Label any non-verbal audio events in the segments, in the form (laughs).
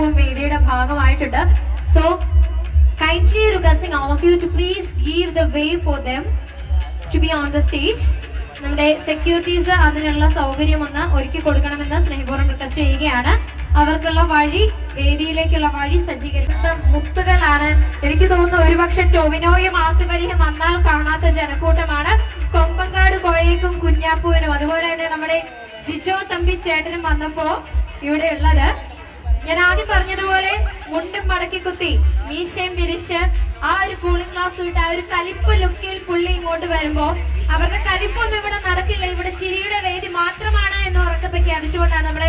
കുഞ്ഞാപ്പൂവും വേദിയുടെ ഭാഗമായിട്ടുണ്ട്. So kindly requesting of you to please give the way for them to be on the stage നമ്മുടെ securities അതിനുള്ള സൗകര്യം ഒന്ന് ഒരുക്കി കൊടുക്കണമെന്ന് സ്നേഹപൂർവം റിക്വസ്റ്റ് ചെയ്യുകയാണ്. അവർക്കുള്ള വഴി വേദിയിലേക്കുള്ള വഴി സജ്ജീകരിക്കുന്ന മുത്തുകളാണ് എനിക്ക് തോന്നുന്നു ഒരുപക്ഷെ ടൊവിനോയും ആസിഫലിയും വന്നാൽ കാണാത്ത ജനക്കൂട്ടമാണ്. കൊമ്പങ്കാട് കോയയ്ക്കും കുഞ്ഞാപ്പൂവിനും അതുപോലെ തന്നെ നമ്മുടെ ജിജോ തമ്പി ചേട്ടനും വന്നപ്പോ ഇവിടെ ഉള്ളത് ഞാൻ ആദ്യം പറഞ്ഞതുപോലെ മുണ്ടും മടക്കി കുത്തി മീശയും വിരിച്ച് ആ ഒരു കൂളിംഗ് ഗ്ലാസ് വിട്ട് ആ ഒരു കലിപ്പ് ലുക്കിൽ പുള്ളി ഇങ്ങോട്ട് വരുമ്പോ അവരുടെ കലിപ്പൊന്നും ഇവിടെ നടക്കില്ല. ഇവിടെ ചിരിയുടെ വേദി മാത്രമാണ് എന്ന് ഉറക്കെ പ്രഖ്യാപിച്ചുകൊണ്ടാണ് നമ്മുടെ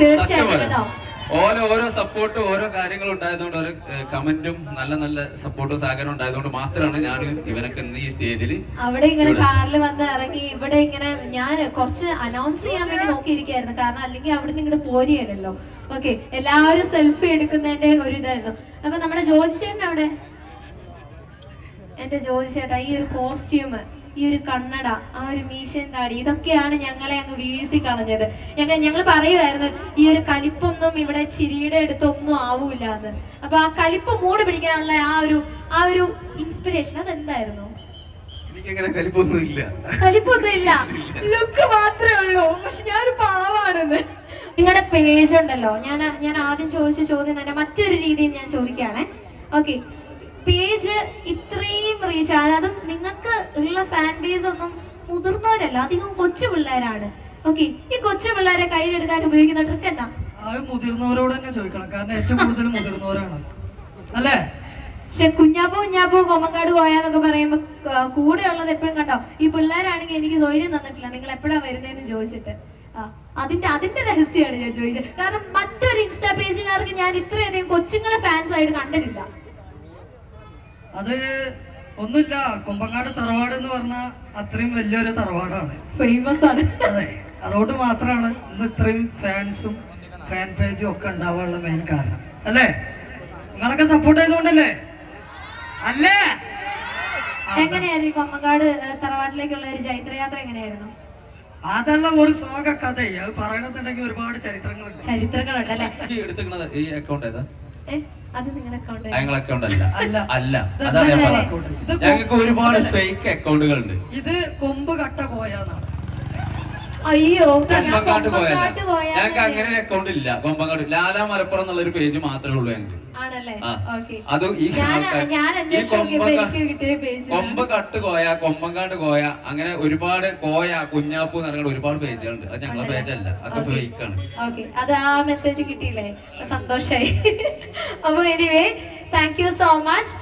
തീർച്ചയായിട്ടും ഓരോ ഓരോ സപ്പോർട്ടും ഓരോ കാര്യങ്ങളും ഉണ്ടായതുകൊണ്ട് ഓരോ കമന്റും നല്ല നല്ല സപ്പോർട്ടും സഹകരണം ഉണ്ടായതുകൊണ്ട് മാത്രമാണ് ഞാൻ ഇവനൊക്കെ ഈ സ്റ്റേജിൽ അവിടെ ഇങ്ങനെ കാറിൽ വന്ന് ഇറങ്ങി ഇവിടെ ഇങ്ങനെ ഞാൻ കുറച്ച് അനൗൺസ് ചെയ്യാൻ വേണ്ടി നോക്കിയിരിക്കായിരുന്നു കാരണം അല്ലെങ്കിൽ അവിടെ നിന്ന് ഇങ്ങോട്ട് പോരിയല്ലോ ഓക്കെ എല്ലാവരും സെൽഫി എടുക്കുന്നതിന്റെ ഒരു ഇതായിരുന്നു. അപ്പൊ നമ്മുടെ ജോജി ചേട്ടൻ അവിടെ? എന്റെ ജോജി ചേട്ടാ ഈ ഒരു കോസ്റ്റ്യൂം ഈ ഒരു കണ്ണട ആ ഒരു മീശൻ താടി ഇതൊക്കെയാണ് ഞങ്ങളെ അങ്ങ് വീഴ്ത്തി കളഞ്ഞത്. ഞങ്ങൾ ഞങ്ങൾ പറയുമായിരുന്നു ഈ ഒരു കലിപ്പൊന്നും ഇവിടെ ചിരിയുടെ അടുത്തൊന്നും ആവൂല എന്ന് അപ്പൊ ആ കലിപ്പ് മൂട് പിടിക്കാനുള്ള ആ ഒരു ആ ഒരു ഇൻസ്പിറേഷൻ അതെന്തായിരുന്നു? എനിക്കങ്ങനെ കലിപ്പൊന്നും ഇല്ല. കലിപ്പൊന്നുമില്ല ലുക്ക് മാത്രമേ ഉള്ളൂ. പക്ഷെ ഞാനൊരു പാവാണെന്ന്. നിങ്ങളുടെ പേജ് ഉണ്ടല്ലോ. ഞാൻ ഞാൻ ആദ്യം ചോദിച്ച ചോദ്യം തന്നെ മറ്റൊരു രീതിയിൽ ഞാൻ ചോദിക്കുകയാണേ. ഓക്കെ പേജ് ഇത്രയും റീച്ച് അതും നിങ്ങൾക്ക് ഉള്ള ഫാൻ ബേസ് ഒന്നും മുതിർന്നവരല്ല അധികം കൊച്ചു പിള്ളേരാണ്. ഓക്കെ ഈ കൊച്ചു പിള്ളേരെ കയ്യിലെടുക്കാൻ ഉപയോഗിക്കുന്ന ട്രിക്ക് എന്നാ അത് മുതിർന്നവരോട് തന്നെ ചോദിക്കണം. കാരണം ഏറ്റവും കൂടുതൽ മുതിർന്നവരാണ്. അല്ലേ? പക്ഷെ കുഞ്ഞാപ്പോ കുഞ്ഞാപ്പോ കൊമ്മങ്കാട് പോയാന്നൊക്കെ പറയുമ്പോ കൂടെ ഉള്ളത് എപ്പോഴും കണ്ടോ? ഈ പിള്ളേരാണെങ്കിൽ എനിക്ക് സൗകര്യം തന്നിട്ടില്ല. നിങ്ങൾ എപ്പോഴാ വരുന്നതെന്ന് ചോദിച്ചിട്ട്. അതിന്റെ അതിന്റെ രഹസ്യമാണ് ഞാൻ ചോദിച്ചത്. കാരണം മറ്റൊരു ഇൻസ്റ്റാ പേജുകാർക്ക് ഞാൻ ഇത്രയധികം കൊച്ചുങ്ങളെ ഫാൻസ് ആയിട്ട് കണ്ടിട്ടില്ല. അത് ഒന്നുമില്ല കുമ്പങ്ങാട് തറവാട് എന്ന് പറഞ്ഞാൽ അത്രയും വലിയൊരു തറവാടാണ്. ഫേമസ് ആണ്. അതെ അതുകൊണ്ട് മാത്രമാണ് ഇന്ന് ഇത്രയും ഫാൻസും ഫാൻ പേജും ഒക്കെ ഉണ്ടാവാനുള്ള മെയിൻ കാരണം. അല്ലേ? നിങ്ങളൊക്കെ സപ്പോർട്ട് ചെയ്തുകൊണ്ടല്ലേ? അല്ലേ? എങ്ങനെയായിരുന്നു ഈ തറവാട്ടിലേക്കുള്ള ഒരു ചൈത്രയാത്ര എങ്ങനെയായിരുന്നു? അതെല്ലാം ഒരു സ്വാഗ കഥ. ഒരുപാട് ചരിത്രങ്ങളുണ്ട്. ചരിത്രങ്ങളുണ്ട് അല്ലെ? എടുത്തിരിക്കണത് ഈ അക്കൗണ്ട് ഏതാ? നിങ്ങളുടെ അക്കൗണ്ട് അല്ല അല്ല. അല്ല അതാണ് ഞാൻ പറഞ്ഞത്. account. ഞങ്ങൾക്ക് ഒരുപാട് ഫേക്ക് അക്കൗണ്ടുകൾ ഉണ്ട് ഇത് കൊമ്പ് കട്ട കോയാന്നാണ് അയ്യോ കൊമ്പങ്കാട്ട് പോയാ ഞങ്ങൾക്ക് അങ്ങനെ ഒരു അക്കൗണ്ട് ഇല്ല. കൊമ്പങ്കാട് ലാലാ മലപ്പുറം എന്നുള്ള ഒരു പേജ് മാത്രമേ ഉള്ളൂ ഞങ്ങൾക്ക്. അത് ഈ ഈ അന്വേഷിച്ച് നോക്കിയപ്പോ കൊമ്പങ്കാ- എനിക്ക് കിട്ടിയ പേജ് കൊമ്പ് കട്ട് കോയ കൊമ്പങ്കാട് കോയ അങ്ങനെ ഒരുപാട് കോയ കുഞ്ഞാപ്പു എന്ന് ഒരുപാട് പേജുകളുണ്ട് അത് ഞങ്ങളെ പേജല്ല അതൊക്കെ. ഫേക്ക് ആണ്. അത് ആ മെസ്സേജ് കിട്ടിയില്ലേ? സന്തോഷായി. (laughs) അപ്പൊ anyway thank you so much